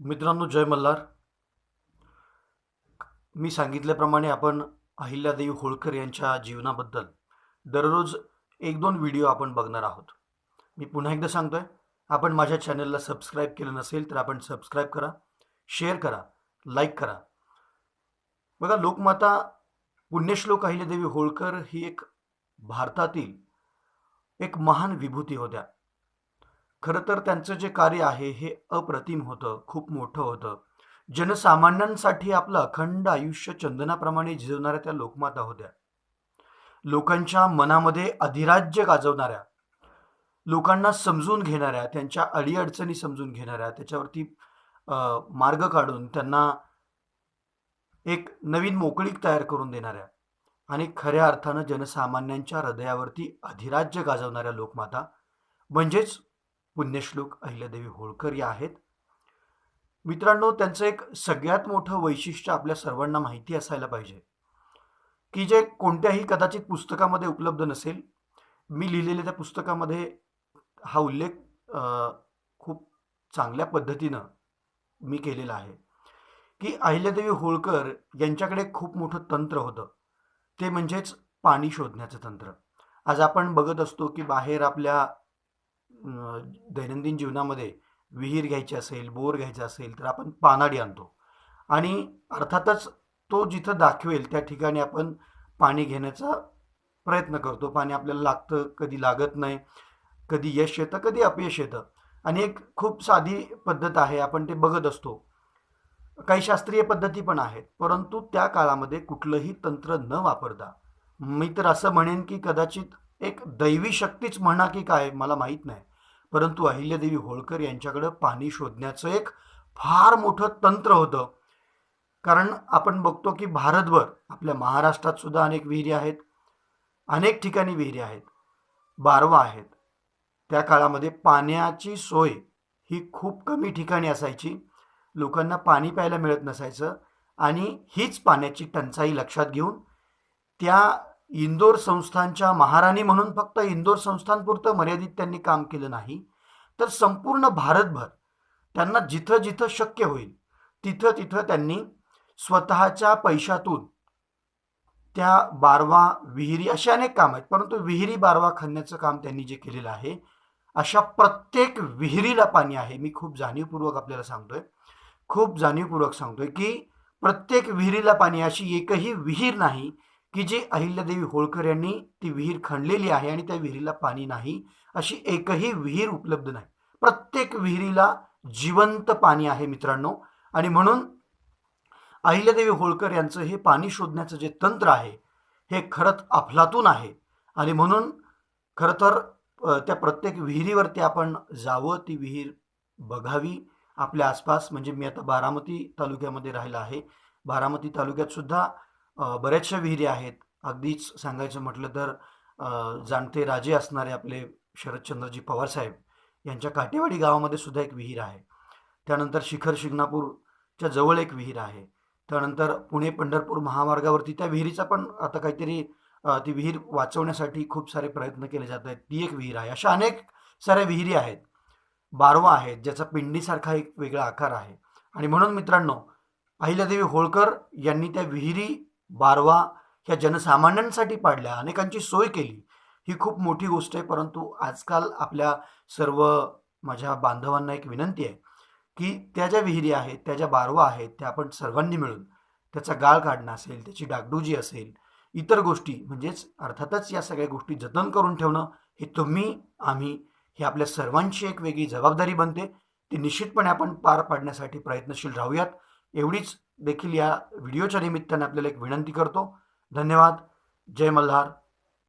मित्रांनो जय मल्हार. मी सांगितल्याप्रमाणे आपण अहिल्यादेवी होळकर यांच्या जीवनाबद्दल दररोज एक दोन व्हिडिओ आपण बघणार आहोत. मी पुन्हा एकदा सांगतोय आपण माझ्या चॅनलला सबस्क्राईब केलं नसेल तर आपण सबस्क्राईब करा शेअर करा लाईक करा. बघा लोकमाता पुण्यश्लोक अहिल्यादेवी होळकर ही एक भारतातील एक महान विभूती होत्या. खरं तर त्यांचं जे कार्य आहे हे अप्रतिम होतं खूप मोठं होतं. जनसामान्यांसाठी आपलं अखंड आयुष्य चंदनाप्रमाणे झिजवणाऱ्या त्या लोकमाता होत्या. लोकांच्या मनामध्ये अधिराज्य गाजवणाऱ्या लोकांना समजून घेणाऱ्या त्यांच्या अडीअडचणी समजून घेणाऱ्या त्याच्यावरती मार्ग काढून त्यांना एक नवीन मोकळीक तयार करून देणाऱ्या आणि खऱ्या अर्थानं जनसामान्यांच्या हृदयावरती अधिराज्य गाजवणाऱ्या लोकमाता. म्हणजेच पुण्यश्लोक अहिल्यादेवी होळकर या आहेत. मित्रांनो त्यांचं एक सगळ्यात मोठं वैशिष्ट्य आपल्या सर्वांना माहिती असायला पाहिजे. की जे कोणत्याही कदाचित पुस्तकामध्ये उपलब्ध नसेल मी लिहिलेल्या त्या पुस्तकामध्ये हा उल्लेख खूप चांगल्या पद्धतीनं मी केलेला आहे. की अहिल्यादेवी होळकर यांच्याकडे खूप मोठं तंत्र होतं. ते म्हणजेच पाणी शोधण्याचं तंत्र. आज आपण बघत असतो की बाहेर आपल्या दैनंदिन जीवनामध्ये विहीर घ्यायची असेल बोर घ्यायचा असेल तर आपण पानाडी आणतो. आणि अर्थातच तो जिथं दाखवेल त्या ठिकाणी आपण पाणी घेण्याचा प्रयत्न करतो. पाणी आपल्याला लागतं कधी लागत नाही कधी यश येतं कधी अपयश येतं. आणि एक खूप साधी पद्धत आहे आपण ते बघत असतो. काही शास्त्रीय पद्धती पण आहेत परंतु त्या काळामध्ये कुठलंही तंत्र न वापरता मी तर असं म्हणेन की कदाचित एक दैवी शक्तीच म्हणा की काय मला माहीत नाही. परंतु अहिल्यादेवी होळकर यांच्याकडं पाणी शोधण्याचं एक फार मोठं तंत्र होतं. कारण आपण बघतो की भारतभर आपल्या महाराष्ट्रात सुद्धा अनेक विहिरी आहेत. अनेक ठिकाणी विहिरी आहेत. बारवा आहेत. त्या काळामध्ये पाण्याची सोय ही खूप कमी ठिकाणी असायची. लोकांना पाणी प्यायला मिळत नसायचं आणि हीच पाण्याची टंचाई लक्षात घेऊन त्या इंदोर संस्थांच्या महाराणी म्हणून फक्त इंदोर संस्थांपुरतं मर्यादित त्यांनी काम केलं नाही तर संपूर्ण भारतभर त्यांना जिथं जिथं शक्य होईल तिथं तिथं त्यांनी स्वतःच्या पैशातून त्या बारवा विहिरी असे अनेक काम आहेत परंतु विहिरी बारवा खणण्याचं काम त्यांनी जे केलेलं आहे अशा प्रत्येक विहिरीला पाणी आहे मी खूप जाणीवपूर्वक आपल्याला सांगतोय खूप जाणीवपूर्वक सांगतोय की प्रत्येक विहिरीला पाणी अशी एकही विहीर नाही की जी अहिल्यादेवी होळकर यांनी ती विहीर खणलेली आहे आणि त्या विहिरीला पाणी नाही अशी एकही विहीर उपलब्ध नाही. प्रत्येक विहिरीला जिवंत पाणी आहे मित्रांनो. आणि म्हणून अहिल्यादेवी होळकर यांचं हे पाणी शोधण्याचं जे तंत्र आहे हे खरंच अफलातून आहे. आणि म्हणून खरं तर त्या प्रत्येक विहिरीवरती आपण जावं ती विहीर बघावी. आपल्या आसपास म्हणजे मी आता बारामती तालुक्यामध्ये राहिला आहे. बारामती तालुक्यात सुद्धा बऱ्याचशा विहिरी आहेत. अगदीच सांगायचं म्हटलं तर जाणते राजे असणारे आपले शरदचंद्रजी पवारसाहेब यांच्या काटेवाडी गावामध्ये सुद्धा एक विहीर आहे. त्यानंतर शिखर शिंगणापूरच्या जवळ एक विहीर आहे. त्यानंतर पुणे पंढरपूर महामार्गावरती त्या विहिरीचा पण आता काहीतरी ती विहीर वाचवण्यासाठी खूप सारे प्रयत्न केले जात आहेत. ती एक विहीर आहे. अशा अनेक साऱ्या विहिरी आहेत. बारवा आहेत ज्याचा पिंडीसारखा एक वेगळा आकार आहे. आणि म्हणून मित्रांनो अहिल्यादेवी होळकर यांनी त्या विहिरी बारवा ह्या जनसामान्यांसाठी पाडल्या अनेकांची सोय केली. ही खूप मोठी गोष्ट आहे परंतु आजकाल आपल्या सर्व माझ्या बांधवांना एक विनंती आहे की त्या ज्या विहिरी आहेत त्या ज्या बारवा आहेत त्या आपण सर्वांनी मिळून त्याचा गाळ काढणं असेल त्याची डागडुजी असेल इतर गोष्टी म्हणजेच अर्थातच या सगळ्या गोष्टी जतन करून ठेवणं हे तुम्ही आम्ही ही आपल्या सर्वांची एक वेगळी जबाबदारी बनते. ती निश्चितपणे आपण पार पाडण्यासाठी प्रयत्नशील राहूयात. एवढीच देखील या व्हिडिओच्या निमित्ताने आपल्याला एक विनंती करतो. धन्यवाद. जय मल्हार.